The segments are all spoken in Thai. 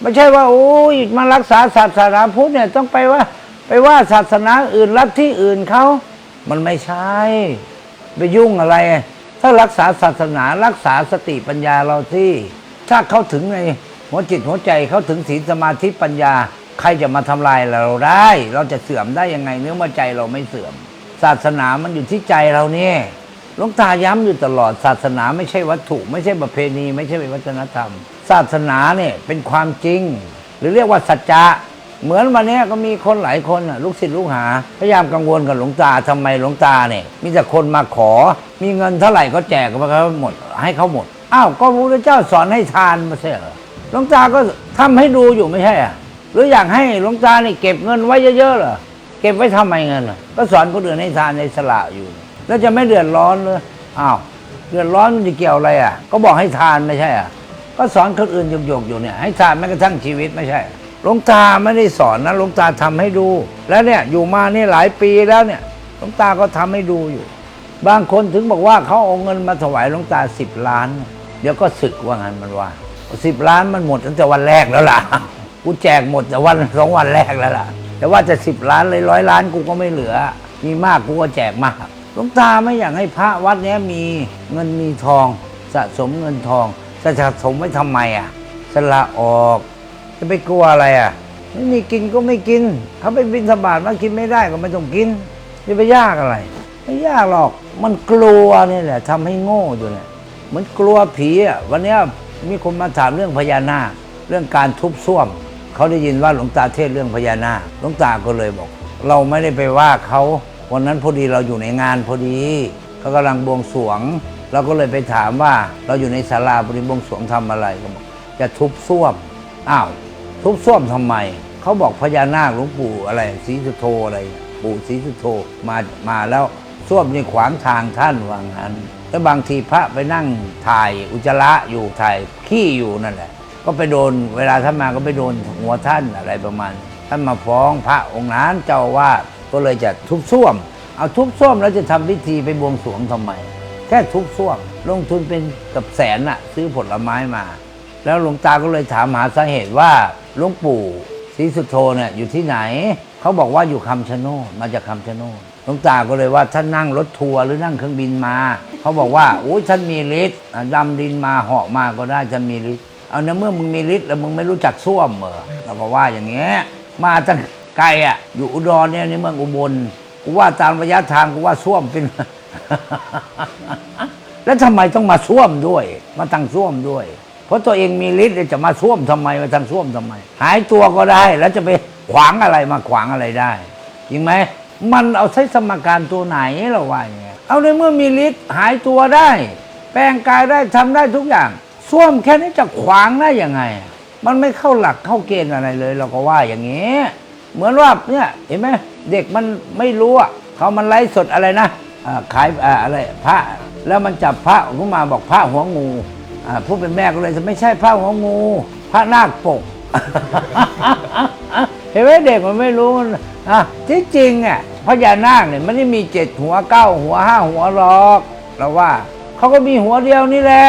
ไม่ใช่ว่า โอ้ยมารักษาศาสนาพุทธเนี่ยต้องไปว่า ไปว่าศาสนาอื่นลัทธิอื่นเขามันไม่ใช่ไปยุ่งอะไร ถ้ารักษาศาสนารักษาสติปัญญาเราที่ ถ้าเขาถึงในหัวจิตหัวใจเขาถึงศีลสมาธิปัญญา ใครจะมาทำลายเราได้ เราจะเสื่อมได้ยังไงเนื้อมาใจเราไม่เสื่อม ศาสนามันอยู่ที่ใจเราเนี่ย หลวงตาย้ำอยู่ตลอดศาสนาไม่ใช่วัตถุ ไม่ใช่ประเพณี ไม่ใช่วัฒนธรรม ศาสนาเนี่ยเป็นความจริง หรือเรียกว่าสัจจะเหมือนวันนี้ก็มีคนหลายคนลูกศิษย์ลูกหา พยายามกังวลกับหลวงตาทำไมหลวงตาเนี่ยมีแต่คนมาขอ มีเงินเท่าไหร่ก็แจกไปเขาหมดให้เขาหมดอ้าวก็พระพุทธเจ้าสอนให้ทานมาใช่เหรอหลวงตาก็ทำให้ดูอยู่ไม่ใช่อะหรืออยากให้หลวงตาเนี่เก็บเงินไว้เยอะๆเหรอเก็บไว้ทำไมเงินล่ะก็สอนคนอื่นให้ทานในสละอยู่ แล้วจะไม่เดือดร้อนเลยอ้าวเดือดร้อนมันจะเกี่ยวอะไรอะ ก็บอกให้ทานไม่ใช่อะ ก็สอนคนอื่นหยกๆอยู่เนี่ยให้ทานแม้กระทั่งชีวิตไม่ใช่หลวงตาไม่ได้สอนนะหลวงตาทำให้ดู แล้วเนี่ยอยู่มานี่หลายปีแล้วเนี่ยหลวงตาก็ทำให้ดูอยู่ บางคนถึงบอกว่าเขาเอาเงินมาถวายหลวงตาสิบล้าน เดี๋ยวก็ศึกว่างั้นมันว่าสิบล้านมันหมดตั้งแต่วันแรกแล้วล่ะกูแจกหมดแต่วันสองวันแรกแล้วล่ะ แต่ว่าจะสิบล้านเลยร้อยล้านกูก็ไม่เหลือ มีมากกูก็แจกมาก หลวงตาไม่อยากให้พระวัดนี้มีเงินมีทองสะสมเงินทองจะสะสมไว้ทำไมอะสละออก จะไปกลัวอะไรอะไม่มีกินก็ไม่กิน เขาไปบินสบาทมากินไม่ได้ก็ไม่ต้องกินจะไปยากอะไร ไม่ยากหรอกมันกลัวนี่แหละทำให้โง่อยู่เนี่ยเหมือนกลัวผีอะวันนี้มีคนมาถามเรื่องพญานาคเรื่องการทุบซ่วมเขาได้ยินว่าหลวงตาเทศเรื่องพญานาคหลวงตาก็เลยบอก เราไม่ได้ไปว่าเขา วันนั้นพอดีเราอยู่ในงานพอดีเขากำลังบวงสรวง เราก็เลยไปถามว่าเราอยู่ในศาลาบริบวงสรวงทำอะไรก็บอกจะทุบซ่วมอ้าวทุบซ่วมทำไมเขาบอกพญานาคหลวงปู่อะไรศรีสุโธอะไร ปู่ศรีสุโธมามาแล้วซ่วมนี่ขวางทางท่านว่างั้นแล้วบางทีพระไปนั่งถ่ายอุจจาระอยู่ถ่ายขี้อยู่นั่นแหละ ก็ไปโดนเวลาท่านมาก็ไปโดนหัวท่านอะไรประมาณ ท่านมาฟ้องพระองค์นั้นเจ้าอาวาด ก็เลยจะทุบซ่วม เอาทุบซ่วมแล้วจะทำพิธีไปบวงสรวงทำไม แค่ทุบซ่วม ลงทุนเป็นกับแสนอะซื้อผลไม้มา แล้วหลวงตาก็เลยถามหาสาเหตุว่าหลวงปู่ศรีสุโธเนี่ยอยู่ที่ไหน เขาบอกว่าอยู่คำชะโนดมาจากคำชะโนดหลวงตาก็เลยว่าท่านนั่งรถทัวร์หรือนั่งเครื่องบินมา เขาบอกว่าโอ้ยท่านมีฤทธิ์ดำดินมาเหาะมาก็ได้ท่านมีฤทธิ์เอาในเมื่อมึงมีฤทธิ์แล้วมึงไม่รู้จักส้วมเหรอเราก็ว่าอย่างเงี้ยมาตั้ง ไกลอะ อยู่อุดรเนี่ยในเมืองอุบลกูว่าตามระยะทางกูว่าส้วมเป็น แล้วทำไมต้องมาส้วมด้วย มาตั้งส้วมด้วย เพราะตัวเองมีฤทธิ์จะมาส้วมทำไมมาตั้งส้วมทำไม หายตัวก็ได้ แล้วจะไปขวางอะไรมาขวางอะไรได้จริงไหมมันเอาใช้สมการตัวไหนเราว่าอย่างเงี้ยเอาในเมื่อมีฤทธิ์หายตัวได้ แปลงกายได้ทำได้ทุกอย่างส้วมแค่นี้จะขวางได้ยังไง มันไม่เข้าหลักเข้าเกณฑ์อะไรเลย เราก็ว่าอย่างเงี้ย เหมือนว่าเนี่ยเห็นไหมเด็กมันไม่รู้อะเขามันไลฟ์สดอะไรนะขายอะไรพระแล้วมันจับพระออกมาบอกพระหัวงูผู้เป็นแม่ก็เลยจะไม่ใช่พระหัวงู พระนาคปก เห็นไหมเด็กมันไม่รู้นะที่จริงอะพญานาคเนี่ยไม่ได้มีเจ็ดหัวเก้าหัวห้าหัวหรอกเราว่าเขาก็มีหัวเดียวนี่แหละ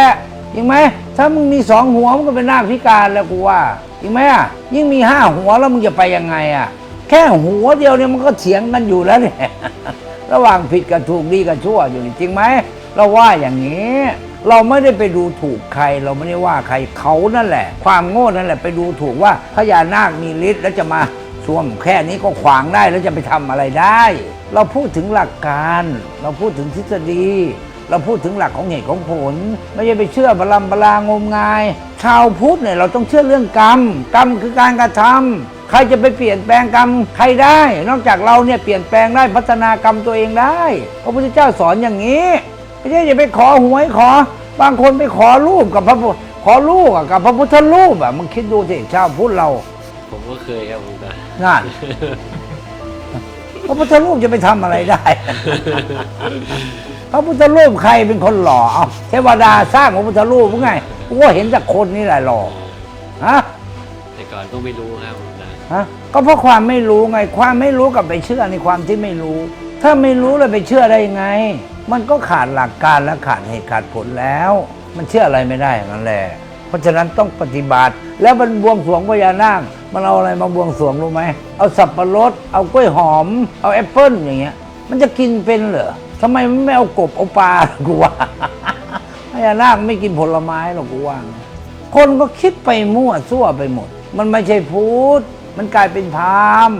จริงไหมถ้ามึงมีสองหัวมันก็เป็นนาคพิการแล้วกูว่า จริงไหมอะยิ่งมีห้าหัวแล้วมึงจะไปยังไงอะ แค่หัวเดียวเนี่ยมันก็เถียงกันอยู่แล้วเนี่ยระหว่างผิดกับถูกดีกับชั่วอยู่จริงไหมเราว่าอย่างนี้ เราไม่ได้ไปดูถูกใคร เราไม่ได้ว่าใครเขานั่นแหละ ความโง่นั่นแหละ ไปดูถูกว่าพญานาคมีฤทธิ์แล้วจะมาสวมแค่นี้ก็ขวางได้แล้วจะไปทำอะไรได้ เราพูดถึงหลักการ เราพูดถึงทฤษฎี เราพูดถึงหลักของเหตุของผล ไม่ใช่ไปเชื่อบลำบลางมงาย ชาวพุทธเนี่ยเราต้องเชื่อเรื่องกรรม กรรมคือการกระทำใครจะไปเปลี่ยนแปลงกรรมใครได้ นอกจากเราเนี่ยเปลี่ยนแปลงได้พัฒนากรรมตัวเองได้ พระพุทธเจ้าสอนอย่างนี้ ไม่ใช่อย่าไปขอหวยขอ บางคนไปขอรูปกับพระพุทธขอลูกอะกับพระพุทธรูปอะมึงคิดดูสิชาวพุทธเรา ผมก็เคยครับหลวงตานั่นพระพุทธรูปจะไปทำอะไรได้พ ระพุทธรูปใครเป็นคนหล่อเอาเทวดาสร้างพระพุทธรูปหรือไงกูก็เห็นจากคนนี่แหละหล่อฮะแต่ก่อนก็ไม่รู้ครับหลวงตาฮะก็เพราะความไม่รู้ไง ความไม่รู้กับไปเชื่อในความที่ไม่รู้ ถ้าไม่รู้แล้วไปเชื่อได้ยังไง มันก็ขาดหลักการและขาดเหตุขาดผลแล้ว มันเชื่ออะไรไม่ได้อย่างนั้นแหละเพราะราะฉะนั้นต้องปฏิบัติ แล้วมันบวงสรวงพญานาคมันเอาอะไรมาบวงสรวงรู้ไหมเอาสับปะรดเอากล้วยหอม เอาแอปเปิ้ลอย่างเงี้ย มันจะกินเป็นเหรอ ทำไมไม่เอากบเอาปลากูว่าพญานาคไม่กินผลไม้หรอกกูว่าคนก็คิดไปมั่วซั่วไปหมด มันไม่ใช่พุทธมันกลายเป็นพราหมณ์